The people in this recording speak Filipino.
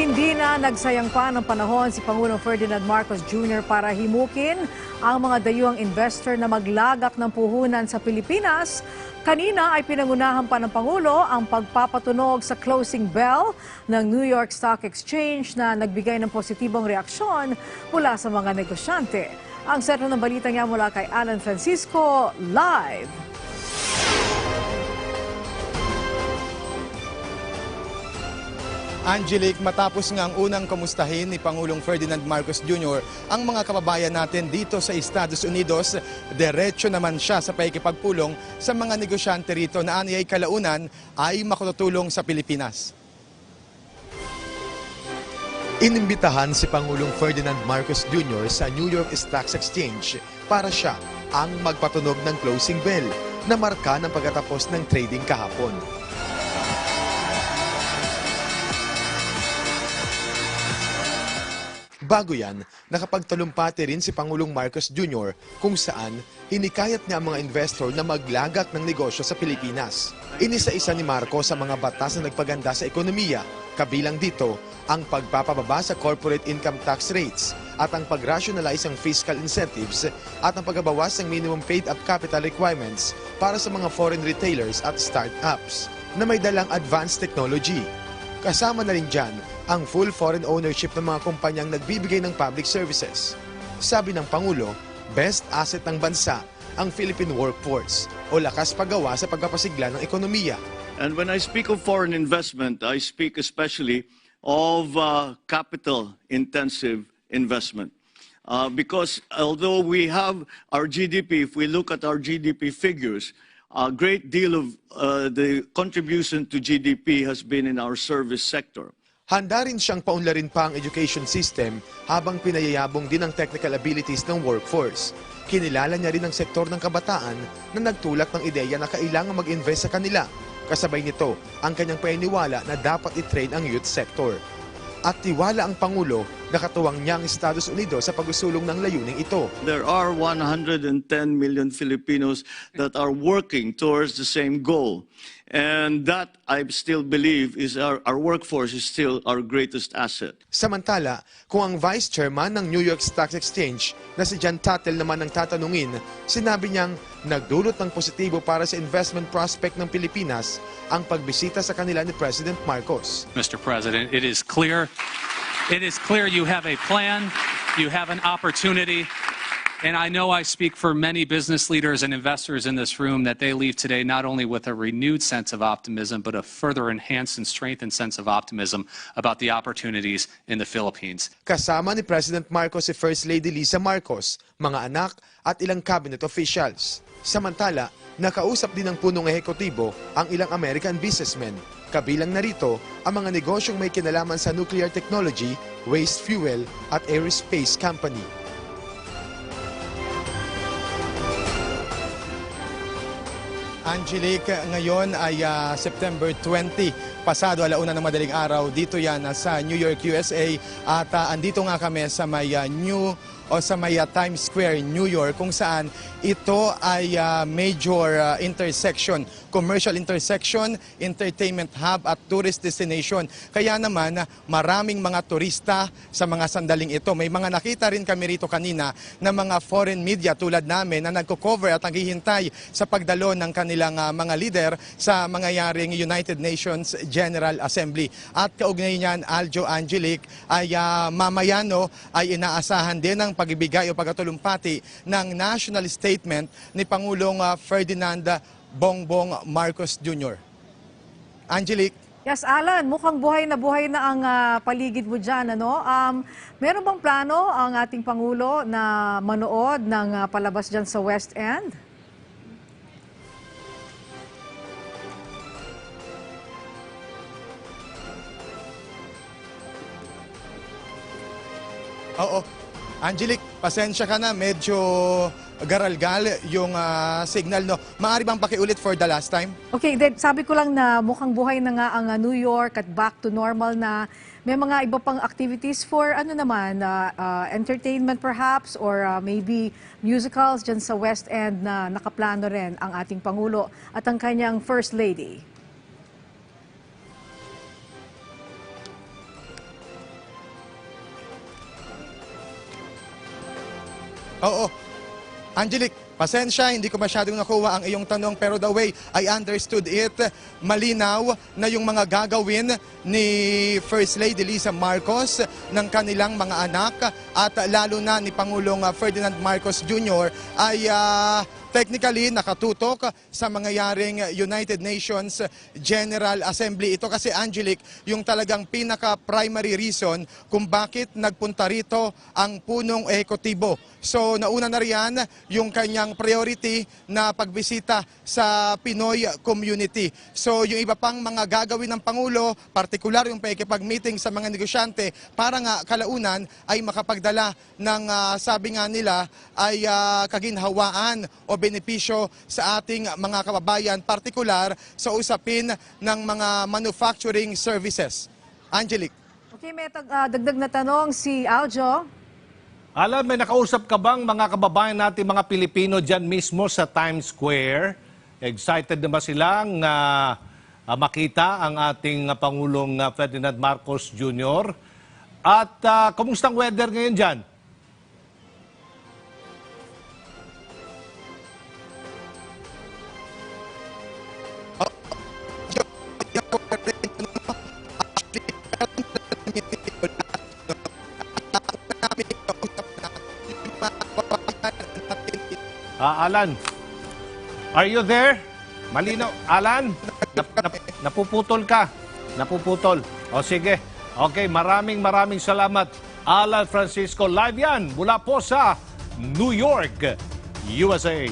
Hindi na nagsayang pa ng panahon si Pangulong Ferdinand Marcos Jr. para himukin ang mga dayuang investor na maglagak ng puhunan sa Pilipinas. Kanina ay pinangunahan pa ng Pangulo ang pagpapatunog sa closing bell ng New York Stock Exchange na nagbigay ng positibong reaksyon mula sa mga negosyante. Ang sentro ng balita niya mula kay Alan Francisco, live. Angelic, matapos nga ang unang kamustahin ni Pangulong Ferdinand Marcos Jr. ang mga kababayan natin dito sa Estados Unidos, diretso naman siya sa paikipagpulong sa mga negosyante rito na aniyay kalaunan ay makatutulong sa Pilipinas. Inimbitahan si Pangulong Ferdinand Marcos Jr. sa New York Stock Exchange para siya ang magpatunog ng closing bell na marka ng pagkatapos ng trading kahapon. Bago yan, nakapagtalumpati rin si Pangulong Marcos Jr. kung saan hinikayat niya ang mga investor na maglagak ng negosyo sa Pilipinas. Inisa-isa ni Marcos sa mga batas na nagpaganda sa ekonomiya, kabilang dito ang pagpapababa sa corporate income tax rates at ang pag-rationalize ng fiscal incentives at ang pagbabawas ng minimum paid-up capital requirements para sa mga foreign retailers at startups na may dalang advanced technology. Kasama na rin dyan ang full foreign ownership ng mga kumpanyang nagbibigay ng public services. Sabi ng Pangulo, best asset ng bansa ang Philippine workforce o lakas paggawa sa pagpapasigla ng ekonomiya. And when I speak of foreign investment, I speak especially of uh, capital intensive investment. Uh, because although we have our GDP, if we look at our GDP figures, a great deal of uh, the contribution to GDP has been in our service sector. Handa rin siyang paunlarin pa ang education system habang pinayayabong din ang technical abilities ng workforce. Kinilala niya rin ang sektor ng kabataan na nagtulak ng ideya na kailangan mag-invest sa kanila. Kasabay nito ang kanyang paniniwala na dapat i-train ang youth sector. At tiwala ang Pangulo na katuwang niya ang Estados Unidos sa pagsusulong ng layuning ito. There are 110 million Filipinos that are working towards the same goal. And that, I still believe, is our, our workforce is still our greatest asset. Samantala, kung ang Vice Chairman ng New York Stock Exchange na si John Tattel naman ang tatanungin, sinabi niyang nagdulot ng positibo para sa investment prospect ng Pilipinas ang pagbisita sa kanila ni President Marcos. Mr. President. It is clear, it is clear you have a plan, you have an opportunity, and I know I speak for many business leaders and investors in this room that they leave today not only with a renewed sense of optimism, but a further enhanced and strengthened sense of optimism about the opportunities in the Philippines. Kasama ni President Marcos si First Lady Lisa Marcos, mga anak at ilang cabinet officials. Samantala, nakausap din ng punong ehekutibo ang ilang American businessmen. Kabilang narito ang mga negosyong may kinalaman sa nuclear technology, waste fuel at aerospace company. Angelique, ngayon ay ah, September 20, pasado alauna ng madaling araw. Dito yan ah, sa New York, USA. At ah, andito nga kami sa may ah, New o sa may ah, Times Square, New York, kung saan ito ay ah, major ah, intersection, commercial intersection, entertainment hub at tourist destination. Kaya naman, maraming mga turista sa mga sandaling ito. May mga nakita rin kami rito kanina na mga foreign media tulad namin na nagko-cover at naghihintay sa pagdalo ng kanilang ah, mga leader sa mangyayaring United Nations General Assembly. At kaugnay niyan, Aljo Angelic, ay ah, mamayano ay inaasahan din ang pagibigay o pagkatulumpati ng national statement ni Pangulong ah, Ferdinand Bongbong Marcos Jr. Angelic, Yes, Alan, mukhang buhay na buhay na ang ah, paligid mo dyan. Ano? Um, meron bang plano ang ating Pangulo na manood ng ah, palabas dyan sa West End? Oo. Angelic, pasensya ka na. Medyo garalgal yung ah, signal. No? Maari bang pakiulit for the last time? Okay, then sabi ko lang na mukhang buhay na nga ang ah, New York at back to normal na may mga iba pang activities for ano naman, ah, ah, entertainment perhaps or ah, maybe musicals dyan sa West End na nakaplano rin ang ating Pangulo at ang kanyang First Lady. Oo. Angelic, pasensya, hindi ko masyadong nakuha ang iyong tanong pero the way I understood it, malinaw na yung mga gagawin ni First Lady Lisa Marcos ng kanilang mga anak at lalo na ni Pangulong Ferdinand Marcos Jr. ay ah, technically nakatutok sa mangyayaring United Nations General Assembly. Ito kasi Angelic, yung talagang pinaka-primary reason kung bakit nagpunta rito ang punong ekotibo. So nauna na riyan yung kanyang priority na pagbisita sa Pinoy community. So yung iba pang mga gagawin ng Pangulo, partikular yung pakikipag-meeting sa mga negosyante para nga kalaunan ay makapagdala ng ah, sabi nga nila ay ah, kaginhawaan o benepisyo sa ating mga kababayan, partikular sa usapin ng mga manufacturing services. Angelic. Okay, may ah, dagdag na tanong si Aljo. Alam, may nakausap ka bang mga kababayan natin, mga Pilipino dyan mismo sa Times Square? Excited na ba silang ah, makita ang ating Pangulong Ferdinand Marcos Jr.? At ah, kumusta ang weather ngayon dyan? Ah, Alan, are you there? Malinaw. Alan, nap, nap, napuputol ka. Napuputol. O sige. Okay, maraming maraming salamat. Alan Francisco, live yan mula po sa New York, USA.